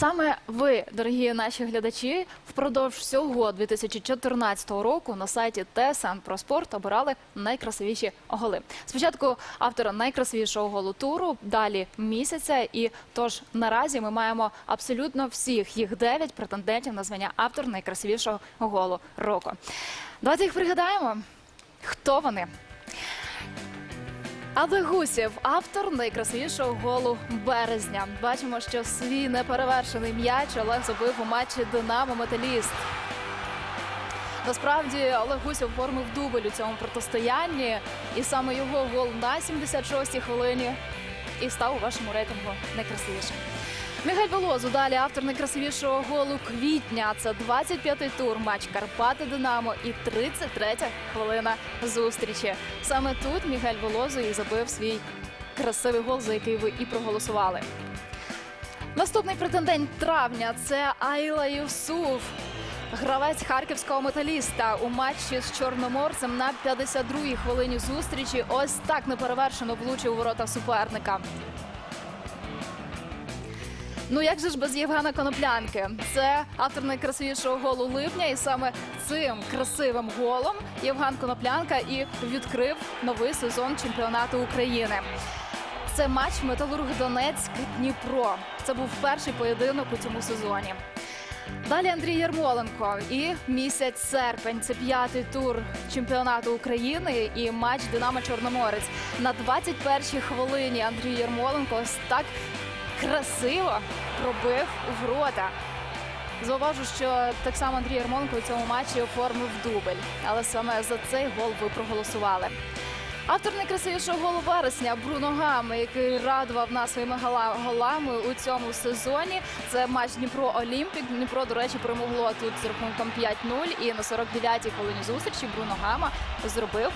Саме ви, дорогі наші глядачі, впродовж всього 2014 року на сайті ТСН про спорт обирали найкрасивіші голи. Спочатку автора найкрасивішого голу туру, далі місяця. І тож наразі ми маємо абсолютно всіх їх дев'ять претендентів на звання автор найкрасивішого голу року. Давайте їх пригадаємо. Хто вони? Аде Гусєв, автор найкрасивішого голу березня. Бачимо, що свій неперевершений м'яч Олег забив у матчі Динамо Металіст. Насправді Олег Гусєв оформив дубль у цьому протистоянні, і саме його гол на 76-й хвилині і став у вашому рейтингу найкрасивішим. Мігель Волозу далі автор найкрасивішого голу квітня. Це 25-й тур матч Карпати Динамо і 33-я хвилина зустрічі. Саме тут Мігель Волозу і забив свій красивий гол, за який ви і проголосували. Наступний претендент травня це Айла Юсуф. Гравець харківського металіста у матчі з чорноморцем на 52-й хвилині зустрічі ось так неперевершено влучив ворота суперника. Ну як же ж без Євгена Коноплянки? Це автор найкрасивішого голу липня, і саме цим красивим голом Євген Коноплянка і відкрив новий сезон чемпіонату України. Це матч Металург Донецьк Дніпро. Це був перший поєдинок у цьому сезоні. Далі Андрій Ярмоленко і місяць серпень. Це п'ятий тур чемпіонату України і матч Динамо Чорноморець. На 21-й хвилині Андрій Ярмоленко ось так красиво пробив у ворота. Зауважу, що так само Андрій Ярмоленко у цьому матчі оформив дубль, але саме за цей гол ви проголосували. Автор найкрасивішого голу вересня Бруно Гами, який радував нас своїми голами у цьому сезоні. Це матч Дніпро Олімпік. Дніпро, до речі, перемогло тут з рахунком 5-0. І на 49-й хвилині зустрічі Бруно Гама зробив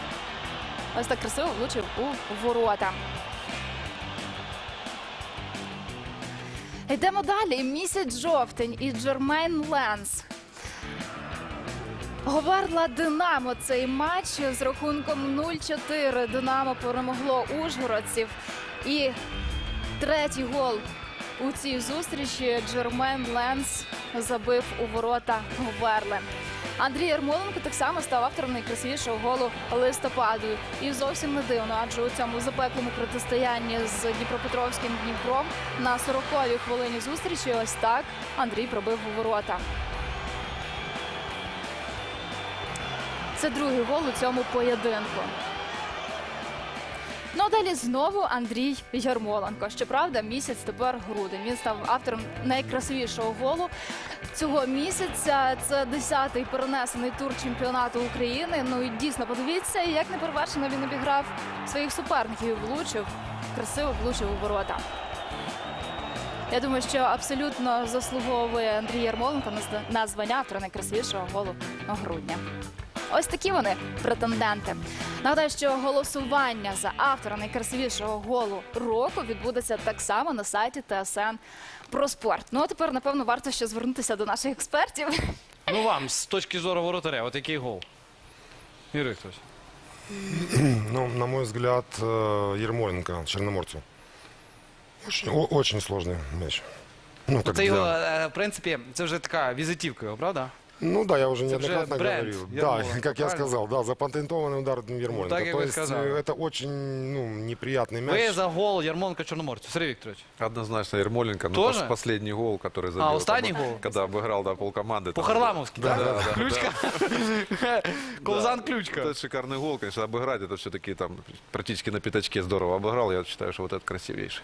ось так красиво влучив у ворота. Йдемо далі. Місяць жовтень і Джермейн Ленс. Говерла Динамо цей матч з рахунком 0-4. Динамо перемогло ужгородців. І третій гол у цій зустрічі Джермен Ленс забив у ворота Говерли. Андрій Ярмоленко так само став автором найкрасивішого голу листопаду. І зовсім не дивно, адже у цьому запеклому протистоянні з Дніпропетровським Дніпром на 40-й хвилині зустрічі ось так Андрій пробив у ворота. Це другий гол у цьому поєдинку. Ну а далі знову Андрій Ярмоленко. Щоправда, місяць тепер грудень. Він став автором найкрасивішого голу цього місяця. Це 10-й перенесений тур чемпіонату України. Ну і дійсно подивіться, як неперевершено він обіграв своїх суперників. і Влучив красиво влучив у ворота. Я думаю, що абсолютно заслуговує Андрій Ярмоленко на звання автора найкрасивішого голу грудня. Ось такі вони претенденти. Нагадаю, що голосування за автора найкрасивішого голу року відбудеться так само на сайті ТСН про спорт. Ну а тепер, напевно, варто ще звернутися до наших експертів. Ну вам, з точки зору воротаря, от який гол? Юрій Вікторович. Ну, на мой взгляд, Ермоленко, Черноморцу. Очень, о- очень сложный мяч. Ну, как Це його, для- е, в принципі, це вже така візитівка його, правда? Ну да, я уже Это неоднократно уже бренд говорил. Ермоленко, да, как я правильно? сказал, да, запатентованный удар Ермоленко. так, как То вы есть сказали. э, это очень ну, неприятный мяч. Ви за гол Ярмоленка Чорноморцю. Сергій Вікторович. Однозначно Ермоленко, но Тоже? пос- последний гол, который забил. остальный там, гол? Когда обыграл да, полкоманды. там- По-харламовськи, Да, так? да, да, Ключка. Ковзан ключка. Это шикарный гол, конечно, обыграть, это все-таки там практически на пятачке здорово обыграл. Я считаю, что вот это красивейший.